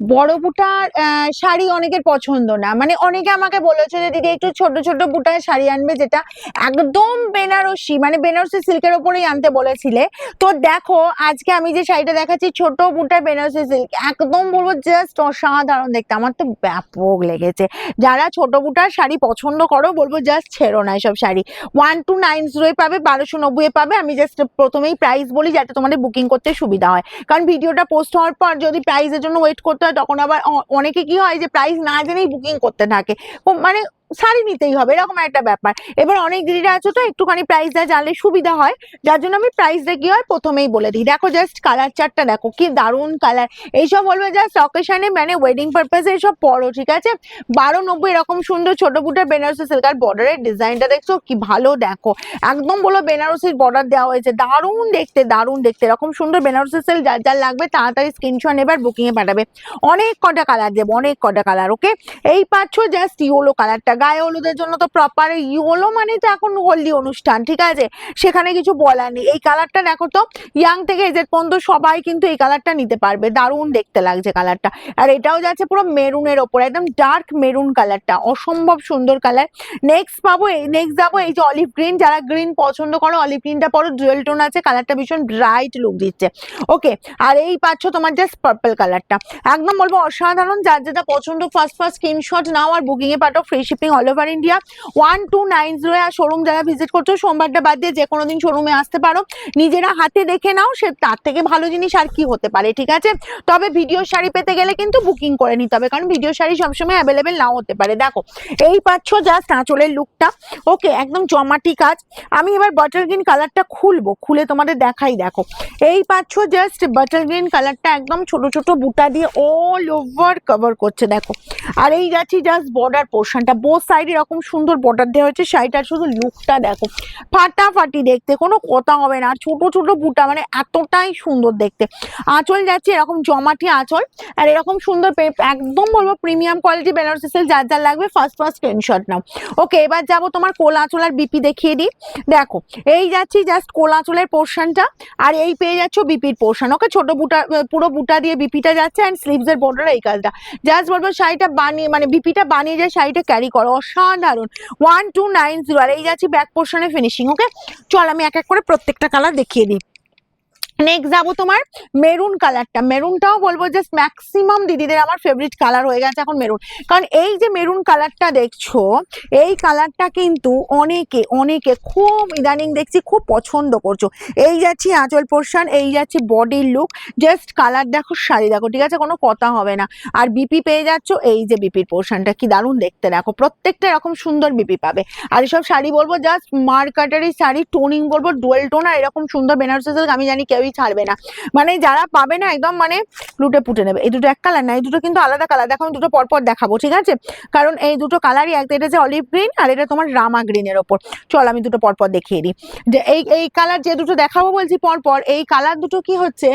বড় বুটার শাড়ি অনেকের পছন্দ না। মানে অনেকে আমাকে বলেছে যে, দিদি, একটু ছোট ছোট বুটার শাড়ি আনবে যেটা একদম বেনারসি মানে বেনারসি সিল্কের ওপরেই আনতে বলেছিলে। তো দেখো, আজকে আমি যে শাড়িটা দেখাচ্ছি, ছোট বুটার বেনারসি সিল্ক, একদম বলব জাস্ট অসাধারণ দেখতে। আমার তো ব্যাপক লেগেছে। যারা ছোট বুটার শাড়ি পছন্দ করো, বলব জাস্ট ছেড়ো না এসব শাড়ি। ওয়ান টু নাইন জিরোয় পাবে, বারোশো নব্বই পাবে। আমি জাস্ট প্রথমেই প্রাইস বলি, যাতে তোমাদের বুকিং করতে সুবিধা হয়। কারণ ভিডিওটা পোস্ট হওয়ার পর যদি প্রাইসের জন্য ওয়েট করতে তখন আবার অনেকে কি হয় যে প্রাইস না জেনেই বুকিং করতে থাকে। মানে শাড়ি নিতেই হবে, এরকম একটা ব্যাপার। এবার অনেক দিদিরা আছে তো, একটুখানি প্রাইসটা জানলে সুবিধা হয়, যার জন্য আমি প্রাইসটা কি হয় প্রথমেই বলে দিই। দেখো জাস্ট কালার চারটা দেখো, কি দারুণ কালার এইসব বলবে জাস্ট অকেশনে মানে ওয়েডিং পারপাসে এসব পরো, ঠিক আছে? বারো নব্বই এরকম সুন্দর ছোট ফুটের বেনারসি সিল্ক আর বর্ডারের ডিজাইনটা দেখছ, কি ভালো দেখো। একদম বলো বেনারসির বর্ডার দেওয়া হয়েছে, দারুণ দেখতে দারুণ দেখতে। এরকম সুন্দর বেনারসি সিল্ক যার যার লাগবে তাড়াতাড়ি স্ক্রিনশট নেবে আর বুকিং এ পাঠাবে। অনেক কটা কালার দেবো, অনেক কটা কালার ওকে এই পাচ্ছ জাস্ট ইয়েলো কালারটা গায়ে হলুদের জন্য তো প্রপার ইয়েলো মানে তো এখন হলদি অনুষ্ঠান, ঠিক আছে? সেখানে কিছু বলার নেই। এই কালারটা দেখো তো ইয়াং থেকে এজেড পর্যন্ত সবাই কিন্তু এই কালারটা নিতে পারবে। দারুণ দেখতে লাগছে কালারটা আর এটাও যাচ্ছে পুরো মেরুনের ওপর, একদম ডার্ক মেরুন কালারটা অসম্ভব সুন্দর কালার নেক্সট পাবো নেক্সট যাব এই যে অলিভ গ্রিন যারা গ্রিন পছন্দ করো অলিভ গ্রিনটা পরো। ডুয়েল টোন আছে কালারটা ভীষণ ব্রাইট লুক দিচ্ছে। ওকে আর এই পাচ্ছ তোমার জাস্ট পার্পল কালারটা একদম বলব অসাধারণ, যার যেটা পছন্দ ফার্স্ট ফার্স্ট স্ক্রিনশট নাও আর বুকিং এ পাঠাও free shipping all over India one two nine zero আর শোরুম যারা ভিজিট করছ, সোমবারটা বাদ দিয়ে যে কোনো দিন শোরুমে আসতে পারো। নিজেরা হাতে দেখে নাও, সে তার থেকে ভালো জিনিস আর কি হতে পারে, ঠিক আছে? তবে ভিডিও শাড়ি পেতে গেলে কিন্তু বুকিং করে নিতে হবে, কারণ ভিডিও শাড়ি সবসময় অ্যাভেলেবেল নাও হতে পারে। দেখো, এই পাচ্ছ জাস্ট আঁচলের লুকটা ওকে, একদম জমাটি কাজ। আমি এবার বাটার গ্রিন কালারটা খুলবো, খুলে তোমাদের দেখাই, দেখো। এই পাচ্ছ জাস্ট বাটার গ্রিন কালারটা একদম ছোট ছোট বুটা দিয়ে অল ওভার কভার করছে, দেখো। আর এই যাচ্ছি জাস্ট বর্ডার পোর্শনটা বোথ সাইড এরকম সুন্দর বর্ডার দেওয়া হয়েছে শাড়িটার শুধু লুকটা দেখো। ফাটাফাটি দেখতে, কোনো কথা হবে না। ছোট ছোট বুটা মানে এতটাই সুন্দর দেখতে। আঁচল যাচ্ছে এরকম জমাটি আঁচল, আর এরকম সুন্দর একদম বলব প্রিমিয়াম কোয়ালিটি বেনারসি সিল্ক যার যার লাগবে ফার্স্ট ফার্স্ট স্ক্রিনশট নাও। ওকে এবার যাব তোমার কোল আঁচল আর বিপি দেখিয়ে দিই। দেখো, এই যাচ্ছি জাস্ট কোল আঁচলের পোর্শনটা আর এই পেয়ে যাচ্ছ বিপির পোর্শন ওকে ছোট বুটা পুরো বুটা দিয়ে বিপিটা যাচ্ছে অ্যান্ড স্লিভসের বর্ডার এই কাজটা। জাস্ট বলব শাড়িটা বানিয়ে মানে বিপিটা বানিয়ে যায় শাড়িটা ক্যারি করো, অসাধারণ। ওয়ান টু নাইন জিরো আর এই যাচ্ছি ব্যাক পোর্শনে ফিনিশিং ওকে চল, আমি এক এক করে প্রত্যেকটা কালার দেখিয়ে দিই। নেক্সট যাব তোমার মেরুন কালারটা মেরুনটাও বলব জাস্ট ম্যাক্সিমাম দিদিদের আমার ফেভারিট কালার হয়ে গেছে এখন মেরুন কারণ এই যে মেরুন কালারটা দেখছ, এই কালারটা কিন্তু অনেকে অনেকে খুব ইদানিং দেখছি খুব পছন্দ করছ। এই যাচ্ছি আঁচল পোর্শন এই যাচ্ছি বডির লুক জাস্ট কালার দেখো, শাড়ি দেখো, ঠিক আছে? কোনো কথা হবে না। আর বিপি পেয়ে যাচ্ছ, এই যে বিপির পোর্শনটা কি দারুণ দেখতে দেখো। প্রত্যেকটা এরকম সুন্দর বিপি পাবে। আর এসব শাড়ি বলব জাস্ট মার্কাটারি শাড়ি টোনিং বলব ডুয়েল টোন আর এরকম সুন্দর বেনারসি সিল্ক আমি জানি কেউই ছাড়বে না। মানে যারা পাবে না একদম মানে লুটে পুটে নেবে। এই দুটো এক কালার না, এই দুটো কিন্তু আলাদা কালার দেখো, আমি দুটো পরপর দেখাবো, ঠিক আছে? কারণ এই দুটো কালারই এক, এটা যে অলিভ গ্রিন আর এটা তোমার রামা গ্রিনের ওপর। চল, আমি দুটো পরপর দেখিয়ে দিই। যে এই এই কালার যে দুটো দেখাবো বলছি পরপর, এই কালার দুটো কি হচ্ছে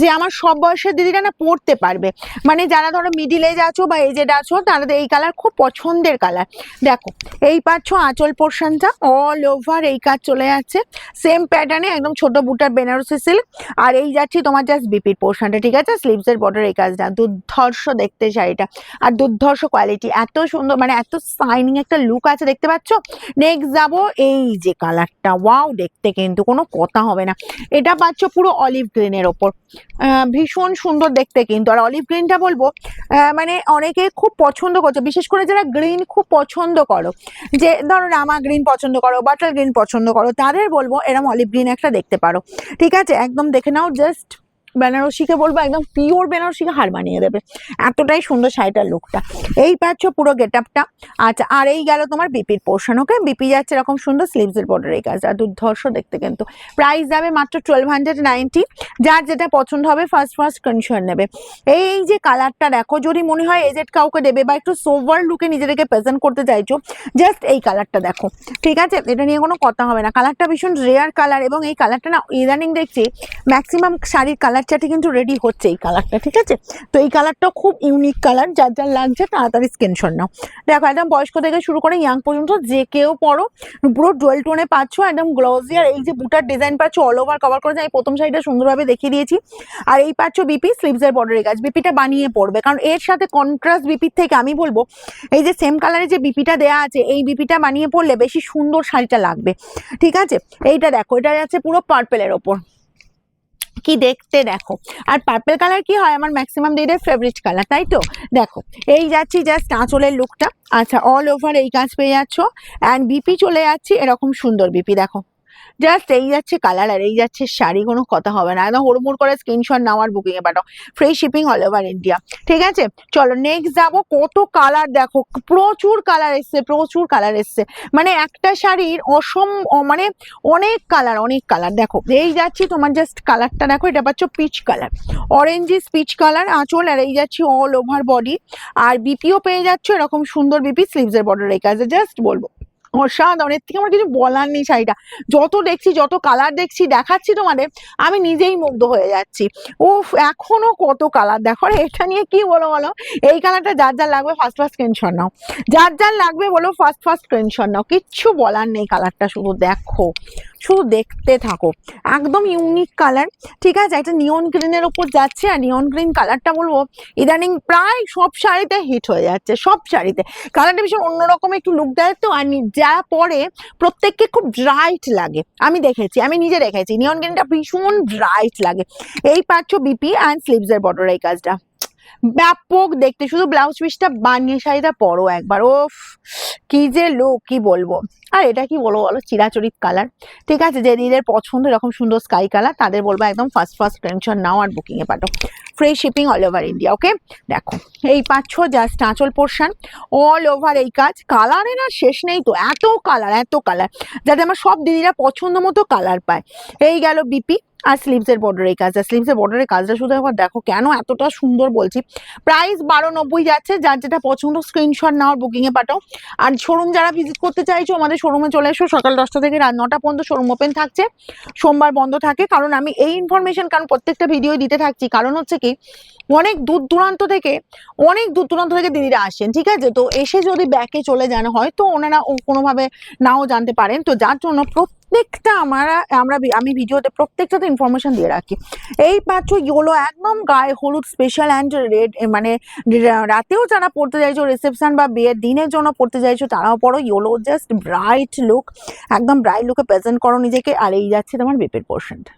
যে আমার সব বয়সের দিদিরা না পরতে পারবে। মানে যারা ধরো মিডিল এজ আছো বা এজেড আছো তাদের এই কালার খুব পছন্দের কালার দেখো, এই পাচ্ছ আঁচল পোর্শনটা অল ওভার এই কাজ চলে যাচ্ছে। সেম প্যাটার্নে একদম ছোট বুটার বেনারসি সিল্ক আর এই যাচ্ছি তোমার জাস্ট বিপির পোর্শনটা ঠিক আছে? স্লিভসের বর্ডার এই কাজটা, দুর্ধর্ষ দেখতে শাড়িটা। আর দুর্ধর্ষ কোয়ালিটি এত সুন্দর মানে এত শাইনিং একটা লুক আছে, দেখতে পাচ্ছ? নেক্সট যাব এই যে কালারটা ওয়াও দেখতে কিন্তু কোনো কথা হবে না। এটা পাচ্ছ পুরো অলিভ গ্রিনের ওপর। ভীষণ সুন্দর দেখতে কিন্তু। আর অলিভ গ্রিনটা বলব মানে অনেকে খুব পছন্দ করছে, বিশেষ করে যারা গ্রিন খুব পছন্দ করো। যে ধরো রামা গ্রিন পছন্দ করো বাটার গ্রিন পছন্দ করো, তাদের বলব এরম অলিভ গ্রিন একটা দেখতে পারো। ঠিক আছে? একদম দেখে নাও জাস্ট বেনারসিকে বলব একদম পিওর বেনারসিকে হার বানিয়ে দেবে। এতটাই সুন্দর শাড়িটার লুকটা এই পাচ্ছ পুরো গেট আপটা আচ্ছা আর এই গেল তোমার বিপির পোর্শন ওকে বিপি যাচ্ছে এরকম সুন্দর স্লিভসের বর্ডার এই কাজটা। দুর্ধর্ষ দেখতে কিন্তু। প্রাইস যাবে মাত্র টুয়েলভ হান্ড্রেড নাইনটি যার যেটা পছন্দ হবে ফার্স্ট ফার্স্ট কনসার্ন নেবে। এই যে কালারটা দেখো, যদি মনে হয় এজেড কাউকে দেবে বা একটু সোভার লুকে নিজেদেরকে প্রেজেন্ট করতে চাইছো জাস্ট এই কালারটা দেখো। ঠিক আছে? এটা নিয়ে কোনো কথা হবে না। কালারটা ভীষণ রেয়ার কালার এবং এই কালারটা না, ইদানিং দেখছি ম্যাক্সিমাম শাড়ির কালার কালার চার্টে কিন্তু রেডি হচ্ছে এই কালারটা ঠিক আছে? তো এই কালারটা খুব ইউনিক কালার যার যার লাগছে তাড়াতাড়ি স্ক্রিনশট নাও। দেখো, একদম বয়স্ক থেকে শুরু করে ইয়াং পর্যন্ত যে কেউ পরো পুরো ডুয়েল টোনে পাচ্ছ, একদম গ্লসি আর এই যে বুটার ডিজাইন পাচ্ছ অল ওভার কভার করে আমি প্রথম সাইডটা সুন্দরভাবে দেখিয়ে দিয়েছি। আর এই পাচ্ছ বিপি স্লিভসের বর্ডারের কাজ বিপিটা বানিয়ে পড়বে, কারণ এর সাথে কন্ট্রাস্ট বিপির থেকে আমি বলব, এই যে সেম কালারের যে বিপিটা দেয়া আছে, এই বিপিটা বানিয়ে পড়লে বেশি সুন্দর শাড়িটা লাগবে, ঠিক আছে? এইটা দেখো, এটা যাচ্ছে পুরো পার্পেলের ওপর। কি দেখতে দেখো। আর পার্পেল কালার কি হয়? আমার ম্যাক্সিমাম দিদির ফেভারিট কালার তাই তো? দেখো, এই যাচ্ছি জাস্ট আঁচলের লুকটা আচ্ছা অল ওভার এই কাজ পেয়ে যাচ্ছ। অ্যান্ড বিপি চলে যাচ্ছি, এরকম সুন্দর বিপি দেখো। জাস্ট এই যাচ্ছে কালার আর এই যাচ্ছে শাড়ি, কোনো কথা হবে না। একদম হুড়মুড় করে স্ক্রিনশট নাও আর বুকিং এ পাঠাও। Free shipping all over India ঠিক আছে? চলো নেক্সট যাব, কত কালার দেখো, প্রচুর কালার এসছে, প্রচুর কালার এসছে। মানে একটা শাড়ির অসম মানে অনেক কালার অনেক কালার দেখো, এই যাচ্ছি তোমার জাস্ট কালারটা দেখো, এটা পাচ্ছ peach colour orangish peach colour আঁচল, আর এই যাচ্ছি অল ওভার বডি আর বিপিও পেয়ে যাচ্ছ এরকম সুন্দর বিপি স্লিভসের বর্ডার এই কাজে জাস্ট বলব। অসাধারণ, এর থেকে আমার কিছু বলার নেই শাড়িটা। যত দেখছি, যত কালার দেখছি, দেখাচ্ছি তোমাদের, আমি নিজেই মুগ্ধ হয়ে যাচ্ছি। ও এখনও কত কালার দেখো এটা নিয়ে কি বলো বলো? এই কালারটা যার যার লাগবে ফার্স্ট ফার্স্ট স্ক্রিনশট নাও। যার যার লাগবে বলো ফার্স্ট ফার্স্ট স্ক্রিনশট নাও। কিচ্ছু বলার নেই কালারটা শুধু দেখো। শুধু দেখতে থাকো। একদম ইউনিক কালার ঠিক আছে? একটা নিয়ন গ্রিনের ওপর যাচ্ছে আর নিয়ন গ্রিন কালারটা বলব, ইদানিং প্রায় সব শাড়িতে হিট হয়ে যাচ্ছে, সব শাড়িতে। কালারটা ভীষণ অন্যরকম একটু লুক দেয় তো আর যা পরে প্রত্যেককে খুব ব্রাইট লাগে। আমি দেখেছি, আমি নিজে দেখেছি নিয়ন গ্রিনটা ভীষণ ব্রাইট লাগে। এই পাচ্ছ বিপি অ্যান্ড স্লিভসের বর্ডার এই কাজটা। ব্যাপক দেখতে, শুধু ব্লাউজ পিসটা বানিয়ে শাড়িটা পরো একবার ও কি যে লোক কি বলব। আর এটা কি বলব বলো, চিরাচরিত কালার ঠিক আছে, যে দিদিদের পছন্দ, এরকম সুন্দর স্কাই কালার তাদের বলব একদম ফার্স্ট ফার্স্ট টেনশন নাও আর বুকিং এ পাঠো। Free shipping all over India okay দেখো, এই পাচ্ছ জাস্ট আঁচল পোর্শন অল ওভার এই কাজ। কালারে না শেষ নেই তো, এত কালার এত কালার যাতে আমার সব দিদিরা পছন্দ মতো কালার পায়। এই গেল বিপি আর স্লিভসের বর্ডার এই কাজটা। স্লিভসের বর্ডারের কাজটা শুধু একবার দেখো কেন এতটা সুন্দর বলছি। প্রাইস বারো নব্বই যাচ্ছে, যার যেটা পছন্দ স্ক্রিনশট নাও বুকিং এ পাঠাও। আর শোরুম যারা ভিজিট করতে চাইছো, আমাদের শোরুমে চলে এসো। সকাল দশটা থেকে রাত নটা পর্যন্ত শোরুম ওপেন থাকছে। সোমবার বন্ধ থাকে। কারণ আমি এই ইনফরমেশন কারণ প্রত্যেকটা ভিডিও দিতে থাকছি। কারণ হচ্ছে কি, অনেক দূর দূরান্ত থেকে, অনেক দূর দূরান্ত থেকে দিদিরা আসেন, ঠিক আছে? তো এসে যদি ব্যাকে চলে যান হয়তো ওনারা কোনোভাবে নাও জানতে পারেন। তো যার জন্য প্রত্যেকটা আমরা আমরা আমি ভিডিওতে প্রত্যেকটাতে ইনফরমেশন দিয়ে রাখি। এই পাচ্ছ ইয়োলো একদম গায়ে হলুদ স্পেশাল অ্যান্ড রেড মানে রাতেও যারা পড়তে চাইছো রিসেপশন বা বিয়ের দিনের জন্য পড়তে চাইছো, তারাও পড়ো ইয়োলো জাস্ট ব্রাইট লুক একদম ব্রাইট লুকে প্রেজেন্ট করো নিজেকে, আর এই যাচ্ছে তোমার বেপের পোর্শনটা